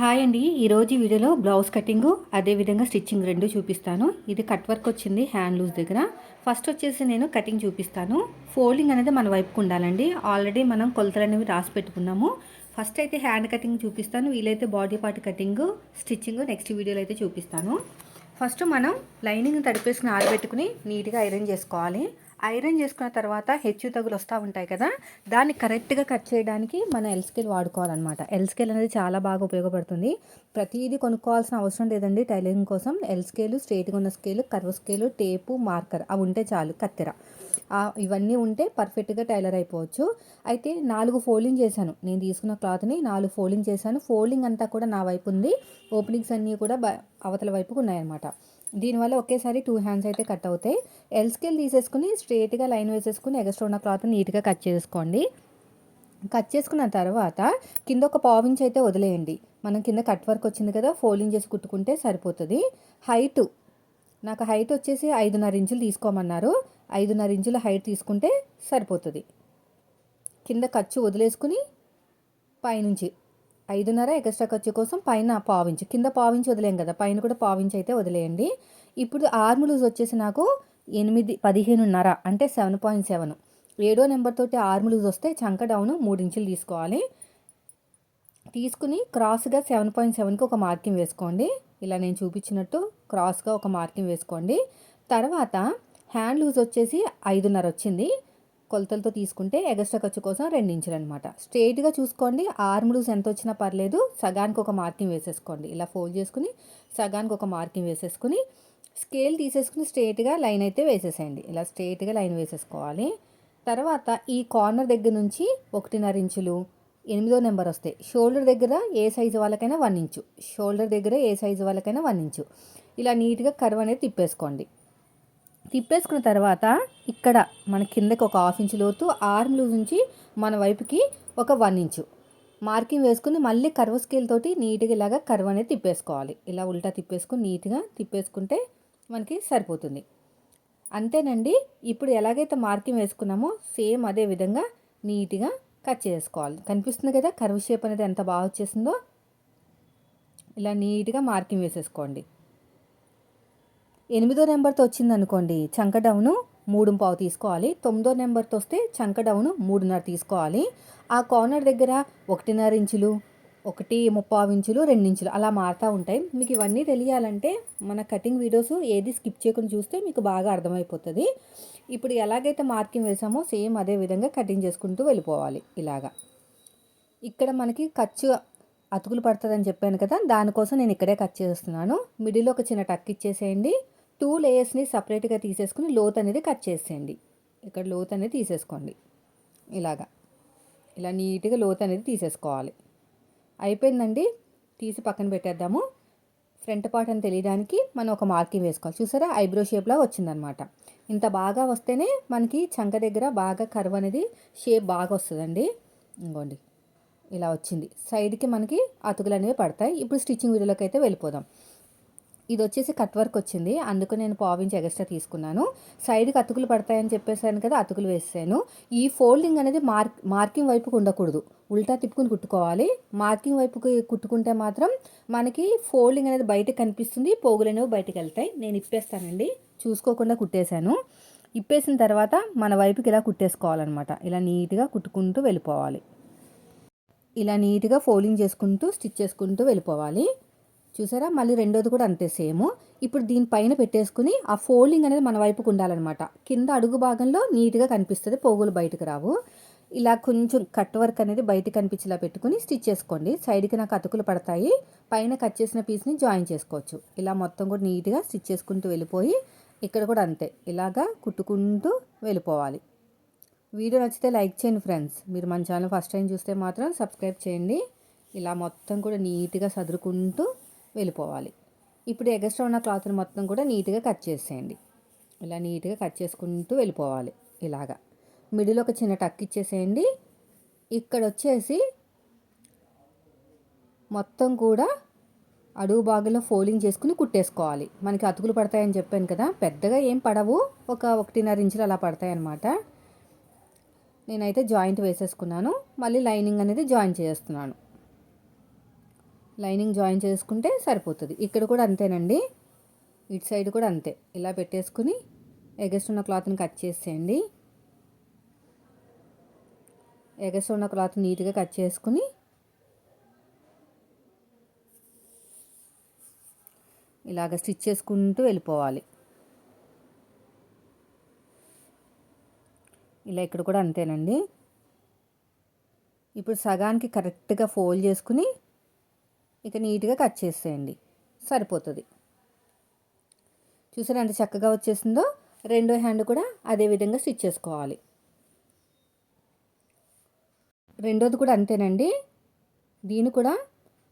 Hi అండి. ఈరోజు వీడియోలో బ్లౌజ్ కటింగ్ అదేవిధంగా స్టిచ్చింగ్ రెండు చూపిస్తాను. ఇది కట్ వర్క్ వచ్చింది హ్యాండ్ లూజ్ దగ్గర. ఫస్ట్ వచ్చేసి నేను కటింగ్ చూపిస్తాను. ఫోల్డింగ్ అనేది మన వైపుకు ఉండాలండి. ఆల్రెడీ మనం కొలతలు అనేవి రాసి పెట్టుకున్నాము. ఫస్ట్ అయితే హ్యాండ్ కటింగ్ చూపిస్తాను. వీలైతే body part cutting stitching next వీడియోలో అయితే చూపిస్తాను. ఫస్ట్ మనం లైనింగ్ తడిపేసుకుని ఆరబెట్టుకుని నీట్గా ఐరన్ చేసుకోవాలి. ఐరన్ చేసుకున్న తర్వాత హెచ్చు తగులు వస్తూ ఉంటాయి కదా దాన్ని కరెక్ట్గా కట్ చేయడానికి మన ఎల్ స్కేల్ వాడుకోవాలన్నమాట. ఎల్ స్కేల్ అనేది చాలా బాగా ఉపయోగపడుతుంది. ప్రతిదీ కొనుక్కోవాల్సిన అవసరం లేదండి టైలరింగ్ కోసం. ఎల్ స్కేలు స్ట్రేట్గా ఉన్న scale curve scale tape marker అవి ఉంటే చాలు కత్తెర. ఇవన్నీ ఉంటే పర్ఫెక్ట్గా టైలర్ అయిపోవచ్చు. అయితే నాలుగు ఫోల్డింగ్ చేశాను. నేను తీసుకున్న క్లాత్ని నాలుగు ఫోల్డింగ్ చేశాను. ఫోల్డింగ్ అంతా కూడా నా వైపు ఉంది. ఓపెనింగ్స్ అన్నీ కూడా అవతల వైపుకు ఉన్నాయన్నమాట. దీనివల్ల ఒకేసారి టూ హ్యాండ్స్ అయితే కట్ అవుతాయి. ఎల్ స్కేల్ తీసేసుకుని స్ట్రేట్గా లైన్ వేసేసుకుని ఎగస్ట్రా ఉన్న క్లాత్ నీట్గా కట్ చేసుకోండి. కట్ చేసుకున్న తర్వాత కింద ఒక పావించి అయితే వదిలేయండి. మనం కింద కట్ వర్క్ వచ్చింది కదా ఫోల్డింగ్ చేసి కుట్టుకుంటే సరిపోతుంది. హైటు నాకు హైట్ వచ్చేసి ఐదున్నర ఇంచులు తీసుకోమన్నారు. ఐదున్నర ఇంచుల హైట్ తీసుకుంటే సరిపోతుంది. కింద ఖర్చు వదిలేసుకుని పైనుంచి ఐదున్నర ఎక్స్ట్రా ఖర్చు కోసం పైన పావించు. కింద పావించి వదిలేం కదా పైన కూడా పావించి అయితే వదిలేయండి. ఇప్పుడు ఆర్మ్ లూజ్ వచ్చేసి నాకు ఎనిమిది పదిహేనున్నర అంటే సెవెన్ పాయింట్ సెవెన్. ఏడో నెంబర్ తోటి ఆర్మ్ లూజ్ వస్తే చంక డౌన్ మూడు ఇంచులు తీసుకోవాలి. తీసుకుని క్రాస్గా సెవెన్ పాయింట్ సెవెన్కి ఒక మార్కింగ్ వేసుకోండి. ఇలా నేను చూపించినట్టు క్రాస్గా ఒక మార్కింగ్ వేసుకోండి. తర్వాత హ్యాండ్ లూజ్ వచ్చేసి ఐదున్నర వచ్చింది. కొలతలతో తీసుకుంటే ఎగస్ట్రా ఖర్చు కోసం రెండు ఇంచులు అనమాట స్ట్రైట్గా చూసుకోండి ఆర్మ్ ఎంత వచ్చినా పర్లేదు సగానికి ఒక మార్కింగ్ వేసేసుకోండి. ఇలా ఫోల్డ్ చేసుకుని సగానికి ఒక మార్కింగ్ వేసేసుకుని స్కేల్ తీసేసుకుని స్ట్రైట్గా లైన్ అయితే వేసేసేయండి. ఇలా స్ట్రైట్గా లైన్ వేసేసుకోవాలి. తర్వాత ఈ కార్నర్ దగ్గర నుంచి ఒకటిన్నర ఇంచులు ఎనిమిదో నెంబర్ వస్తాయి షోల్డర్ దగ్గర ఏ సైజు వాళ్ళకైనా వన్ ఇంచు షోల్డర్ దగ్గర ఏ సైజు వాళ్ళకైనా వన్ ఇంచు. ఇలా నీట్గా కర్వ్ అనేది తిప్పేసుకోండి. తిప్పేసుకున్న తర్వాత ఇక్కడ మన కిందకి ఒక హాఫ్ ఇంచ్ లోతు ఆర్మ్ లూజ్ నుంచి మన వైపుకి ఒక వన్ ఇంచు. మార్కింగ్ వేసుకుని మళ్ళీ కర్వ్ స్కేల్ తోటి నీట్గా ఇలాగా కర్వ్ అనేది తిప్పేసుకోవాలి. ఇలా ఉల్టా తిప్పేసుకుని నీట్గా తిప్పేసుకుంటే మనకి సరిపోతుంది. అంతేనండి ఇప్పుడు ఎలాగైతే మార్కింగ్ వేసుకున్నామో సేమ్ అదే విధంగా నీట్గా కట్ చేసుకోవాలి. కనిపిస్తుంది కదా కర్వ్ షేప్ అనేది ఎంత బాగా వచ్చేసిందో? ఇలా నీట్గా మార్కింగ్ వేసేసుకోండి. ఎనిమిదో నెంబర్తో వచ్చిందనుకోండి చంక డౌను మూడు పావు తీసుకోవాలి. తొమ్మిదో నెంబర్తో వస్తే చంక డౌను మూడున్నర తీసుకోవాలి. ఆ కార్నర్ దగ్గర ఒకటిన్నర ఇంచులు ఒకటి ముప్పావు ఇంచులు రెండు ఇంచులు అలా మారుతూ ఉంటాయి. మీకు ఇవన్నీ తెలియాలంటే మన కటింగ్ వీడియోస్ ఏది స్కిప్ చేయకుండా చూస్తే మీకు బాగా అర్థమైపోతుంది. ఇప్పుడు ఎలాగైతే మార్కింగ్ వేసామో సేమ్ అదే విధంగా కటింగ్ చేసుకుంటూ వెళ్ళిపోవాలి ఇలాగా. ఇక్కడ మనకి ఖర్చు అతుకులు పడుతుందని చెప్పాను కదా దానికోసం నేను ఇక్కడే కట్ చేస్తున్నాను. మిడిల్లో ఒక చిన్న టక్ ఇచ్చేసేయండి. టూ లేయర్స్ని సపరేట్గా తీసేసుకుని లోత్ అనేది కట్ చేసేయండి. ఇక్కడ లోత్ అనేది తీసేసుకోండి. ఇలాగా. ఇలా నీట్గా లోత్ అనేది తీసేసుకోవాలి. అయిపోయిందండి. తీసి పక్కన పెట్టేద్దాము. ఫ్రంట్ పార్ట్ అని తెలియడానికి మనం ఒక మార్కింగ్ వేసుకోవాలి. చూసారా? ఐబ్రో షేప్లా వచ్చిందనమాట ఇంత బాగా వస్తేనే మనకి చంక దగ్గర బాగా కర్వ్ అనేది షేప్ బాగా వస్తుందండి. ఇంకోండి. ఇలా వచ్చింది. సైడ్కి మనకి అతుకులు అనేవి పడతాయి. ఇప్పుడు స్టిచ్చింగ్ వీడియోలోకి అయితే వెళ్ళిపోదాం. ఇది వచ్చేసి కట్ వర్క్ వచ్చింది. అందుకు నేను పావించి ఎగస్ట్రా తీసుకున్నాను. సైడ్కి అతుకులు పడతాయని చెప్పేసాను కదా అతుకులు వేసాను ఈ ఫోల్డింగ్ అనేది మార్క్ మార్కింగ్ వైపుకు ఉండకూడదు. ఉల్టా తిప్పుకుని కుట్టుకోవాలి. మార్కింగ్ వైపుకి కుట్టుకుంటే మాత్రం మనకి ఫోల్డింగ్ అనేది బయటకు కనిపిస్తుంది. పోగులు అనేవి బయటకు వెళ్తాయి. నేను ఇప్పేస్తానండి. చూసుకోకుండా కుట్టేశాను. ఇప్పేసిన తర్వాత మన వైపుకి ఇలా కుట్టేసుకోవాలన్నమాట. ఇలా నీట్గా కుట్టుకుంటూ వెళ్ళిపోవాలి. ఇలా నీట్గా ఫోల్డింగ్ చేసుకుంటూ స్టిచ్ చేసుకుంటూ వెళ్ళిపోవాలి. చూసారా? మళ్ళీ రెండోది కూడా అంతే సేమ్. ఇప్పుడు దీనిపైన పెట్టేసుకుని ఆ ఫోల్డింగ్ అనేది మన వైపుకు ఉండాలన్నమాట. కింద అడుగు భాగంలో నీట్గా కనిపిస్తుంది పోగులు బయటకు రావు. ఇలా కొంచెం కట్ వర్క్ అనేది బయట కనిపించేలా పెట్టుకుని స్టిచ్ చేసుకోండి. సైడ్కి నాకు అతుకులు పడతాయి. పైన కట్ చేసిన పీస్ని జాయిన్ చేసుకోవచ్చు. ఇలా మొత్తం కూడా నీట్గా స్టిచ్ చేసుకుంటూ వెళ్ళిపోయి ఇక్కడ కూడా అంతే. ఇలాగా కుట్టుకుంటూ వెళ్ళిపోవాలి. వీడియో నచ్చితే లైక్ చేయండి ఫ్రెండ్స్. మీరు మన ఛానల్ ఫస్ట్ టైం చూస్తే మాత్రం సబ్స్క్రైబ్ చేయండి. ఇలా మొత్తం కూడా నీట్గా సదురుకుంటూ వెళ్ళిపోవాలి. ఇప్పుడు ఎగస్ట్రా ఉన్న క్లాత్ని మొత్తం కూడా నీట్గా కట్ చేసేయండి. ఇలా నీట్గా కట్ చేసుకుంటూ వెళ్ళిపోవాలి ఇలాగా. మిడిల్ ఒక చిన్న టక్ ఇచ్చేసేయండి. ఇక్కడ వచ్చేసి మొత్తం కూడా అడుగు భాగంలో ఫోలింగ్ చేసుకుని కుట్టేసుకోవాలి. మనకి అతుకులు పడతాయని చెప్పాను కదా పెద్దగా ఏం పడవు. ఒక ఒకటిన్నర ఇంచులు అలా పడతాయి అన్నమాట. నేనైతే జాయింట్ వేసేసుకున్నాను. మళ్ళీ లైనింగ్ అనేది జాయిన్ చేస్తున్నాను. లైనింగ్ జాయిన్ చేసుకుంటే సరిపోతుంది. ఇక్కడ కూడా అంతేనండి. ఇటు సైడ్ కూడా అంతే. ఇలా పెట్టేసుకుని ఎగస్ట్ ఉన్న క్లాత్ని కట్ చేసేయండి. ఎగస్ట్ ఉన్న క్లాత్ నీట్గా కట్ చేసుకుని ఇలాగ స్టిచ్ చేసుకుంటూ వెళ్ళిపోవాలి. ఇలా ఇక్కడ కూడా అంతేనండి. ఇప్పుడు సగానికి కరెక్ట్గా ఫోల్డ్ చేసుకుని ఇక నీట్గా కట్ చేసేయండి. సరిపోతుంది. చూసారా ఎంత చక్కగా వచ్చేసిందో? రెండో హ్యాండ్ కూడా అదే విధంగా స్టిచ్ చేసుకోవాలి. రెండోది కూడా అంతేనండి. దీన్ని కూడా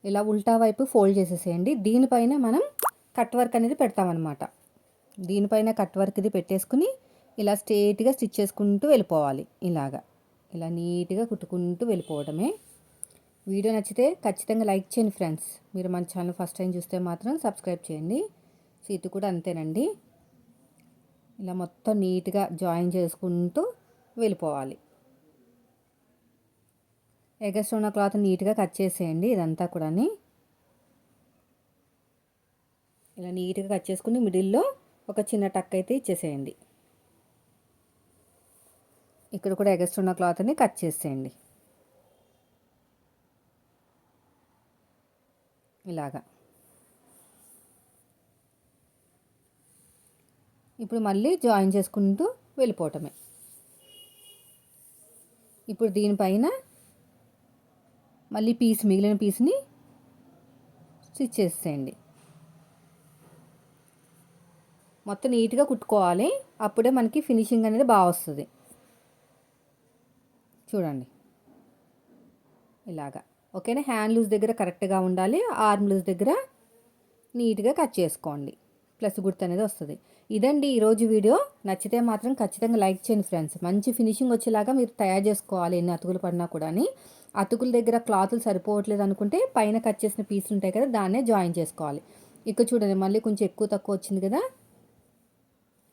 ఇలా ఉల్టా వైపు ఫోల్డ్ చేసేసేయండి. దీనిపైన మనం కట్ వర్క్ అనేది పెడతామన్నమాట. దీనిపైన కట్ వర్క్ ఇది పెట్టేసుకుని ఇలా స్ట్రేట్గా స్టిచ్ చేసుకుంటూ వెళ్ళిపోవాలి. ఇలాగా. ఇలా నీట్గా కుట్టుకుంటూ వెళ్ళిపోవడమే వీడియో నచ్చితే ఖచ్చితంగా లైక్ చేయండి ఫ్రెండ్స్. మీరు మన ఛానల్ ఫస్ట్ టైం చూస్తే మాత్రం సబ్స్క్రైబ్ చేయండి. సీట్ కూడా అంతేనండి. ఇలా మొత్తం నీట్గా జాయిన్ చేసుకుంటూ వెళ్ళిపోవాలి. ఎగస్ట్ ఉన్న క్లాత్ నీట్గా కట్ చేసేయండి ఇదంతా కూడా ఇలా నీట్గా కట్ చేసుకుని మిడిల్లో ఒక చిన్న టక్ అయితే ఇచ్చేసేయండి. ఇక్కడ కూడా ఎగస్ట్ ఉన్న క్లాత్ని కట్ చేసేయండి. ఇలాగా. ఇప్పుడు మళ్ళీ జాయిన్ చేసుకుంటూ వెళ్ళిపోవటమే. ఇప్పుడు దీనిపైన మళ్ళీ పీస్ మిగిలిన పీస్ని స్టిచ్ చేసేయండి. మొత్తం నీట్గా కుట్టుకోవాలి. అప్పుడే మనకి ఫినిషింగ్ అనేది బాగా వస్తుంది. చూడండి. ఇలాగా. ఓకేనా? హ్యాండ్ లూజ్ దగ్గర కరెక్ట్గా ఉండాలి. ఆర్మ్ లూజ్ దగ్గర నీట్గా కట్ చేసుకోండి. ప్లస్ గుర్తు అనేది వస్తుంది. ఇదండి ఈరోజు వీడియో. నచ్చితే మాత్రం ఖచ్చితంగా లైక్ చేయండి ఫ్రెండ్స్. మంచి ఫినిషింగ్ వచ్చేలాగా మీరు తయారు చేసుకోవాలి ఎన్ని అతుకులు పడినా కూడా అతుకుల దగ్గర క్లాతులు సరిపోవట్లేదు అనుకుంటే పైన కట్ చేసిన పీసులు ఉంటాయి కదా దాన్నే జాయిన్ చేసుకోవాలి. ఇక్కడ చూడండి మళ్ళీ కొంచెం ఎక్కువ తక్కువ వచ్చింది కదా.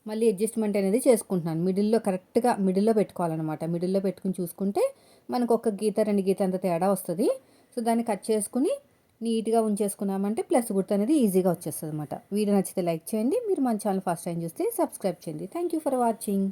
మళ్ళీ అడ్జస్ట్మెంట్ అనేది చేసుకుంటున్నాను. మిడిల్లో కరెక్ట్గా మిడిల్లో పెట్టుకోవాలన్నమాట. మిడిల్లో పెట్టుకుని చూసుకుంటే మనకు ఒక గీత రెండు గీత అంత తేడా వస్తుంది. సో దాన్ని కట్ చేసుకుని నీట్గా ఉంచేసుకున్నామంటే ప్లస్ గుర్తు అనేది ఈజీగా వచ్చేస్తుంది అనమాట వీడియో నచ్చితే లైక్ చేయండి. మీరు మన ఛానల్ ఫస్ట్ టైం చూస్తే సబ్స్క్రైబ్ చేయండి. Thank you for watching.